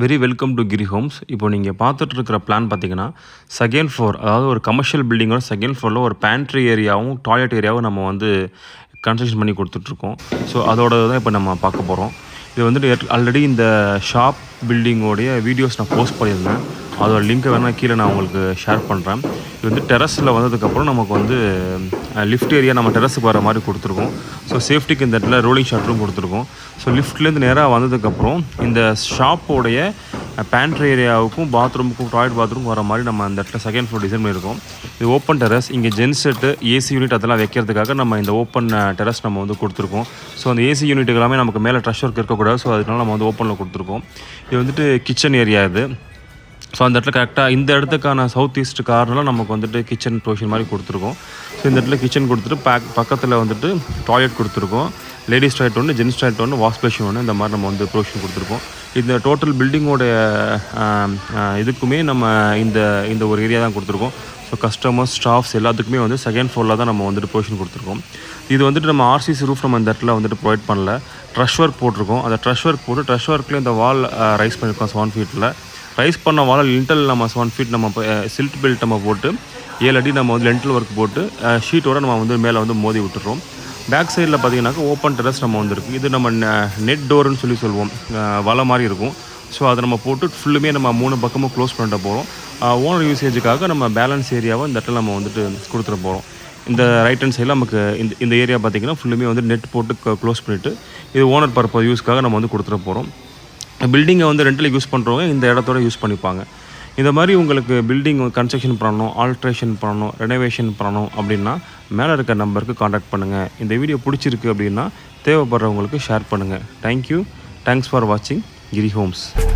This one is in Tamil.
Very welcome to Giri homes இப்போ நீங்கள் பார்த்துட்டு இருக்கிற பிளான் பார்த்தீங்கன்னா செகண்ட் ஃப்ளோர் அதாவது ஒரு கமர்ஷியல் பில்டிங்கோட செகண்ட் ஃப்ளோரில் ஒரு பேண்ட்ரி ஏரியாவும் டாய்லெட் ஏரியாவும் நம்ம வந்து கன்ஸ்ட்ரக்ஷன் பண்ணி கொடுத்துட்ருக்கோம். ஸோ அதோட தான் இப்போ நம்ம பார்க்க போகிறோம் இது வந்துட்டு ஆல்ரெடி இந்த ஷாப் பில்டிங்கோடைய வீடியோஸ் நான் போஸ்ட் பண்ணியிருந்தேன். அதோட லிங்க்கை வேணால் கீழே நான் உங்களுக்கு ஷேர் பண்ணுறேன் இது வந்து டெரஸில் வந்ததுக்கப்புறம் நமக்கு வந்து லிஃப்ட் ஏரியா நம்ம டெரஸுக்கு வர மாதிரி கொடுத்துருக்கோம். ஸோ சேஃப்டிக்கு இந்த இடத்துல ரோலிங் ஷட்டரும் கொடுத்துருக்கோம். ஸோ லிஃப்ட்லேருந்து நேராக வந்ததுக்கப்புறம் இந்த ஷாப்போடைய பேண்ட்ரி ஏரியாவுக்கும் பாத்ரூமுக்கும் டாய்லெட் பாத்ரூமுக்கும் வர மாதிரி நம்ம அந்த இடத்துல செகண்ட் ஃப்ளோர் டிசைன் பண்ணியிருக்கோம். இது ஓப்பன் டெரஸ் இங்கே ஜென்செட்டு ஏசி யூனிட் அதெல்லாம் வைக்கிறதுக்காக நம்ம இந்த ஓப்பன் டெரஸ் நம்ம வந்து கொடுத்துருக்கோம். ஸோ அந்த ஏசி யூனிட் எல்லாமே நமக்கு மேலே ட்ரஷ் ஒர்க் இருக்கக்கூடாது. ஸோ அதனால நம்ம வந்து ஓப்பனில் கொடுத்துருக்கோம். இது வந்துட்டு கிச்சன் ஏரியா இது. ஸோ அந்த இடத்துல கரெக்டாக இந்த இடத்துக்கான சவுத் ஈஸ்ட் கார்னரில் நமக்கு வந்துட்டு கிச்சன் ப்ரொவிஷன் மாதிரி கொடுத்துருக்கோம். ஸோ இந்த இடத்துல கிச்சன் கொடுத்துட்டு பேக் பக்கத்தில் வந்துட்டு டாய்லெட் கொடுத்துருக்கோம். லேடிஸ் டாய்லெட் ஒன்று ஜென்ஸ் டாய்லெட் ஒன்று வாஷ் பேஷன் ஒன்று இந்த மாதிரி நம்ம வந்து ப்ரொவிஷன் கொடுத்துருக்கோம். இந்த டோட்டல் பில்டிங்கோடைய இதுக்குமே நம்ம இந்த இந்த ஒரு ஏரியா தான் கொடுத்துருக்கோம். ஸோ கஸ்டமர்ஸ் ஸ்டாஃப்ஸ் எல்லாத்துக்குமே வந்து செகண்ட் ஃப்ளோரில் தான் நம்ம வந்துட்டு ப்ரொவிஷன் கொடுத்துருக்கோம். இது வந்துட்டு நம்ம ஆர்சிசி ரூஃப் நம்ம இந்த இடத்துல வந்துட்டு ப்ரொவைட் பண்ணல. ட்ரஷ் ஒர்க் போட்டிருக்கோம். அந்த ட்ரஷ் ஒர்க் போட்டு ட்ரஷ் ஒர்க்கில் இந்த வால் ரைஸ் பண்ணியிருக்கோம் செவன் ஃபீட்டில் ரைஸ் பண்ண வாழ லிண்டல் நம்ம செவன் ஃபீட் நம்ம சில்ட் பெல்ட் நம்ம போட்டு ஏழு அடி நம்ம வந்து லென்டல் ஒர்க் போட்டு ஷீட்டோட நம்ம வந்து மேலே வந்து மோதி விட்டுறோம். பேக் சைடில் பார்த்தீங்கன்னாக்கா ஓப்பன் டெரஸ் நம்ம வந்துருக்கு. இது நம்ம நெட் டோர்னு சொல்லி சொல்லுவோம். வலை மாதிரி இருக்கும். ஸோ அதை நம்ம போட்டு ஃபுல்லுமே நம்ம மூணு பக்கமும் க்ளோஸ் பண்ணிட்டு போகிறோம் ஓனர் யூசேஜுக்காக நம்ம பேலன்ஸ் ஏரியாவை இந்த இடத்துல நம்ம வந்துட்டு கொடுத்துட்டு போகிறோம் இந்த ரைட் ஹேண்ட் சைடில் நமக்கு இந்த இந்த ஏரியா பார்த்தீங்கன்னா ஃபுல்லுமே வந்து நெட் போட்டு க்ளோஸ் பண்ணிவிட்டு இது ஓனர் பர்பஸ் யூஸ்க்காக நம்ம வந்து கொடுத்துட்டு போகிறோம் பில்டிங்கை வந்து ரெண்டில் யூஸ் பண்ணுறவங்க இந்த இடத்தோட யூஸ் பண்ணிப்பாங்க. இந்த மாதிரி உங்களுக்கு பில்டிங் கன்ஸ்ட்ரக்ஷன் பண்ணணும் ஆல்ட்ரேஷன் பண்ணணும் ரெனோவேஷன் பண்ணணும் அப்படின்னா மேலே இருக்க நம்பருக்கு காண்டாக்ட் பண்ணுங்கள் இந்த வீடியோ பிடிச்சிருக்கு அப்படின்னா தேவைப்படுறவங்களுக்கு ஷேர் பண்ணுங்கள் தேங்க்யூ தேங்க்ஸ் ஃபார் வாட்சிங் கிரி ஹோம்ஸ்